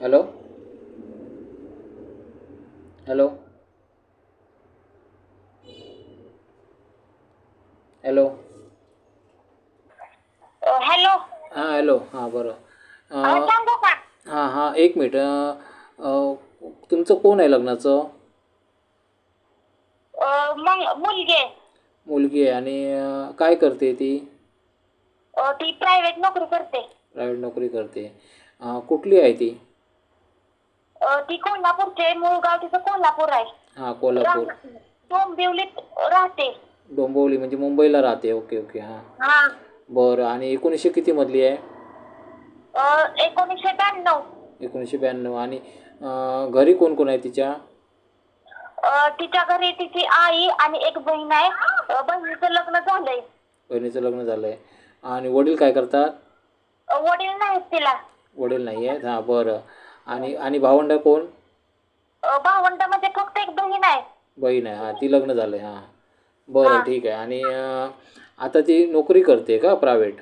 Hello hello hello hello हां hello हां बरं. अं, सांगू का? हां हां एक मिनिट. तुमचं कोण आहे लग्नाचं? मग मुलगी आहे. मुलगी आहे आणि अं, काय करते ती? अं, ती प्रायव्हेट नोकरी करते. प्रायव्हेट नोकरी करते. अं, कुठली आहे ती? अं, ती कोल्हापूरची मूळ गाव तिचं कोल्हापूर आहे. हां कोल्हापूर. डोंबिवलीत राहते. डोंबिवली म्हणजे मुंबईला राहते. ओके ओके हां. हा. बरं आणि एकोणीसशे कितीमधली आहे? अं, एकोणीसशे ब्याण्णव. एकोणीसशे ब्याण्णव. आणि अं, घरी कोण कोण आहे तिच्या? अं, तिच्या घरी तिची आई आणि एक बहीण आहे. अं, बहिणीचं लग्न झालंय. बहिणीचं लग्न झालं आहे आणि वडील काय करतात? अं, वडील नाहीत तिला. वडील नाही आहेत हां बरं. आणि आणि भावंड कोण? अं, भावंडामध्ये फक्त एक बहीण आहे. बहीण आहे हां ती लग्न झालं आहे हां. बरं. ठीक आहे. आणि अं, आता ती नोकरी करते का प्रायव्हेट?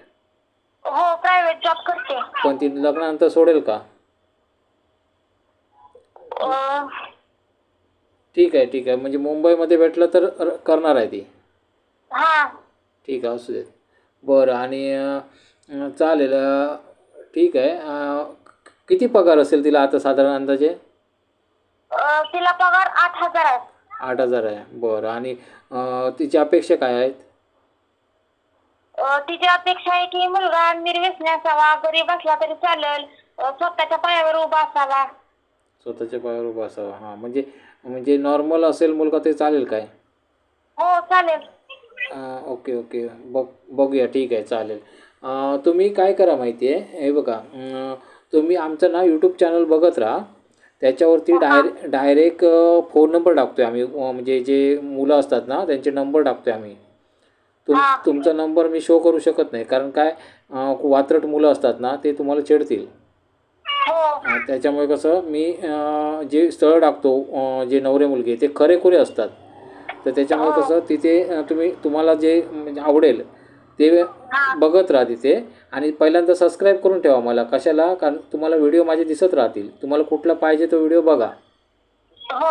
हो प्रायव्हेट जॉब करते. पण ती लग्नानंतर सोडेल का? अं, ठीक आहे ठीक आहे. म्हणजे मुंबईमध्ये भेटलं तर र- करणार आहे ती. हा. ठीक आहे असू देत बरं आणि अं, चालेल अं, ठीक आहे. अं, किती पगार असेल तिला आता साधारण अंदाजे? अं, तिला पगार आठ हजार आहे. आठ हजार आहे. बरं. आणि अं, तिची अपेक्षा काय आहेत? अं, तिची अपेक्षा आहे की मुलगा निर्व्यसनी असावा गरीब असला तरी चालेल. अं, स्वतःच्या पायावर उभा असावा. स्वतःच्या पायावर उभा असावा. हां म्हणजे म्हणजे नॉर्मल असेल मुलगा ते चालेल काय? हो चालेल. अं, ओके ओके. बघ बघूया. ठीक आहे चालेल. अं, तुम्ही काय करा माहिती आहे हे बघा. अं, तुम्ही आमचं ना यूट्यूब चॅनल बघत राहा. त्याच्यावरती डायरे डायरेक्ट फोन नंबर टाकतो आहे आम्ही. म्हणजे जे मुलं असतात ना त्यांचे नंबर टाकतो आहे आम्ही. तुम हा. तुमचा नंबर मी शो करू शकत नाही. कारण काय वात्रट मुलं असतात ना ते तुम्हाला चिडतील हो. त्याच्यामुळे कसं मी जे स्थळ टाकतो जे नवरे मुलगे ते खरेखुरे असतात. तर त्याच्यामुळे कसं तिथे तुम्ही तुम्हाला जे म्हणजे आवडेल ते बघत राहा तिथे आणि पहिल्यांदा सबस्क्राईब करून ठेवा मला. कशाला? कारण तुम्हाला व्हिडिओ माझे दिसत राहतील. तुम्हाला कुठला पाहिजे तो व्हिडिओ बघा. हो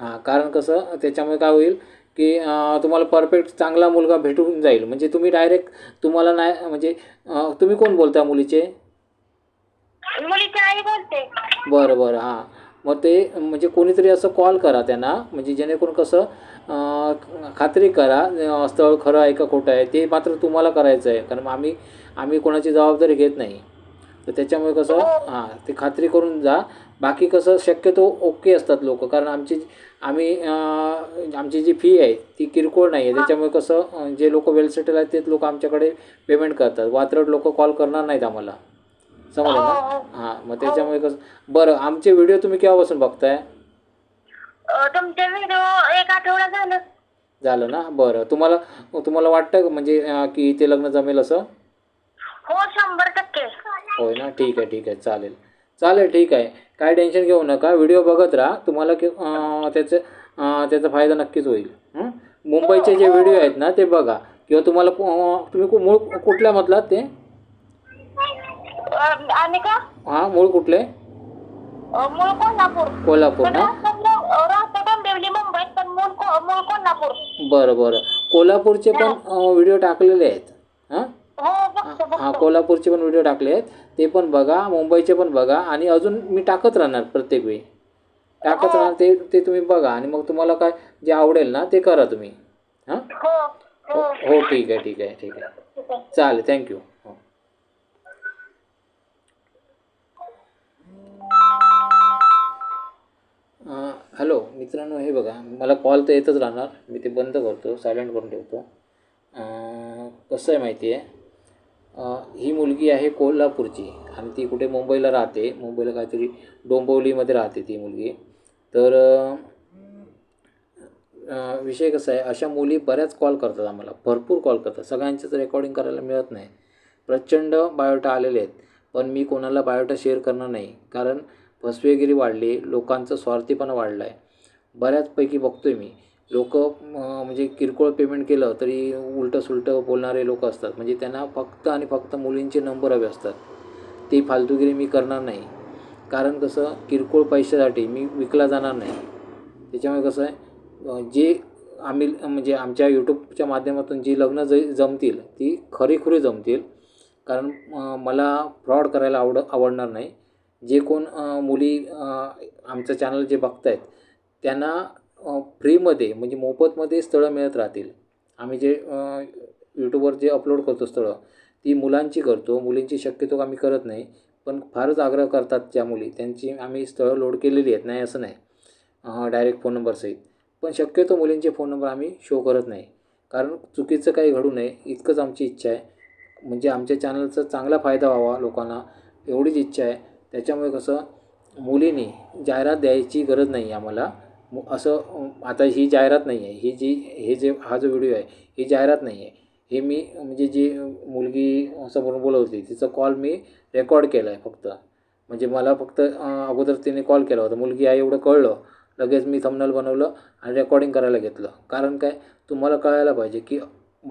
हां कारण कसं त्याच्यामुळे काय होईल की तुम्हाला परफेक्ट चांगला मुलगा भेटून जाईल. म्हणजे तुम्ही डायरेक्ट तुम्हाला नाही म्हणजे तुम्ही कोण बोलता मुलीचे? मुलीची आई बोलते. बरं बरं हां. मग ते म्हणजे कोणीतरी असं कॉल करा त्यांना म्हणजे जेणेकरून कसं खात्री करा स्थळ खरं आहे का खोटं आहे ते मात्र तुम्हाला करायचं आहे कारण आम्ही आम्ही कोणाची जबाबदारी घेत नाही. तर त्याच्यामुळे कसं हां ते खात्री करून जा. बाकी कसं शक्यतो ओके असतात लोक कारण आमची आम्ही आमची जी फी आहे ती किरकोळ नाही आहे. त्याच्यामुळे कसं जे लोक वेल सेटल आहेत तेच लोक आमच्याकडे पेमेंट करतात. वात्रट लोक कॉल करणार नाहीत आम्हाला. समजलं हो, ना? हो. हां. मग त्याच्यामुळे कसं? बरं आमचे व्हिडिओ तुम्ही केव्हापासून बघताय? अं, तुमचे व्हिडिओ एक आठवडा झालं. झालं ना? बरं तुम्हाला तुम्हाला वाटतं का म्हणजे अं, की ते लग्न जमेल असं? हो शंभर टक्के. होय ना? ठीक आहे ठीक आहे. चालेल. चालेल ठीक आहे. काय टेन्शन घेऊ नका. व्हिडिओ बघत राहा. तुम्हाला की अं, त्याचं अं, त्याचा फायदा नक्कीच होईल. हं? मुंबईचे जे व्हिडिओ आहेत ना ते बघा. किंवा तुम्हाला कु- अं, तुम्ही कु- मूळ कुठल्या मधलात ते? अं, आणि का? हां मूळ कुठले? अं, मूळ कोल्हापूर. कोल्हापूर पण ना राहतो राहतो डोंबिवली मुंबईत पण मूळ को- मूळ कोल्हापूर. बरं बरं. कोल्हापूरचे पण व्हिडिओ टाकलेले आहेत. हां? हो बघतो हां बघतो कोल्हापूरचे पण व्हिडिओ टाकले आहेत. ते पण बघा मुंबईचे पण बघा. आणि अजून मी टाकत राहणार प्रत्येक वेळी. टाकत राहणार ते ते तुम्ही बघा. आणि मग तुम्हाला काय जे आवडेल ना ते करा तुम्ही. हां? हो हो. हो ठीक आहे ठीक आहे ठीक आहे. ठीक आहे चालेल थँक्यू हॅलो मित्रांनो हे बघा मला कॉल तर येतच राहणार. मी ते बंद करतो सायलेंट करून ठेवतो. कसं आहे माहिती आहे ही मुलगी आहे कोल्हापूरची. आणि ती कुठे मुंबईला राहते. मुंबईला काहीतरी डोंबिवलीमध्ये राहते ती मुलगी. तर विषय कसा आहे? अशा मुली बऱ्याच कॉल करतात आम्हाला. भरपूर कॉल करतात. सगळ्यांचंच रेकॉर्डिंग करायला मिळत नाही. प्रचंड बायोटा आलेले आहेत. पण मी कोणाला बायोटा शेअर करणार नाही. कारण फसवेगिरी वाढली लोकांचं स्वार्थीपणा वाढला आहे बऱ्याचपैकी बघतो आहे मी. लोक म्हणजे किरकोळ पेमेंट केलं तरी उलटं सुलटं बोलणारे लोक असतात. म्हणजे त्यांना फक्त आणि फक्त मुलींचे नंबर हवे असतात. ती फालतूगिरी मी करणार नाही. कारण कसं किरकोळ पैशासाठी मी विकला जाणार नाही. त्याच्यामुळे कसं आहे जे आम्ही म्हणजे आमच्या यूट्यूबच्या माध्यमातून जी लग्न ज जमतील ती खरीखुरी जमतील. कारण मला फ्रॉड करायला आवड आवडणार नाही. जे कोण मुली आमचं चॅनल जे बघत आहेत त्यांना फ्रीमध्ये म्हणजे मोफतमध्ये स्थळं मिळत राहतील. आम्ही जे यूट्यूबवर जे अपलोड करतो स्थळं ती मुलांची करतो. मुलींची शक्यतो आम्ही करत नाही पण फारच आग्रह करतात ज्या मुली. त्यांची आम्ही स्थळं लोड केलेली आहेत नाही असं नाही. डायरेक्ट फोन नंबरसहित पण शक्यतो मुलींचे फोन नंबर आम्ही शो करत नाही. कारण चुकीचं काही घडू नये इतकंच आमची इच्छा आहे. म्हणजे आमच्या चॅनलचा चांगला फायदा व्हावा लोकांना एवढीच इच्छा आहे. त्याच्यामुळे कसं मुलींनी जाहिरात द्यायची गरज नाही आहे आम्हाला. मु- असं आता ही जाहिरात नाही आहे. ही जी हे जे हा जो व्हिडिओ आहे ही जाहिरात नाही आहे. हे मी म्हणजे जी मुलगी समोरून बोलत होती तिचा कॉल मी रेकॉर्ड केला आहे फक्त. म्हणजे मला फक्त अगोदर तिने कॉल केला होता. मुलगी आहे एवढं कळलं. लगेच मी थंबनेल बनवलं आणि रेकॉर्डिंग करायला घेतलं. कारण काय? तुम्हाला कळायला पाहिजे की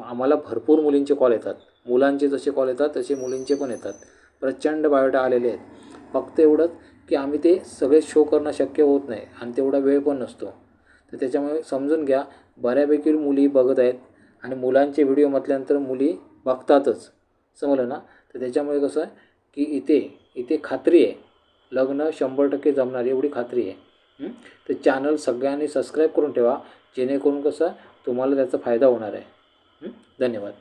आम्हाला भरपूर मुलींचे कॉल येतात. मुलांचे जसे कॉल येतात तसे मुलींचे पण येतात. प्रचंड बायोटा आलेले आहेत. फक्त एवढंच की आम्ही ते सगळे शो करणं शक्य होत नाही आणि तेवढा वेळ पण नसतो. तर त्याच्यामुळे समजून घ्या बऱ्यापैकी मुली बघत आहेत आणि मुलांचे व्हिडिओ म्हटल्यानंतर मुली बघतातच. समजलं ना? तर त्याच्यामुळे कसं आहे की इथे इथे खात्री आहे. लग्न शंभर टक्के जमणार एवढी खात्री आहे. तर चॅनल सगळ्यांनी सबस्क्राईब करून ठेवा जेणेकरून कसं तुम्हाला त्याचा फायदा होणार आहे. धन्यवाद.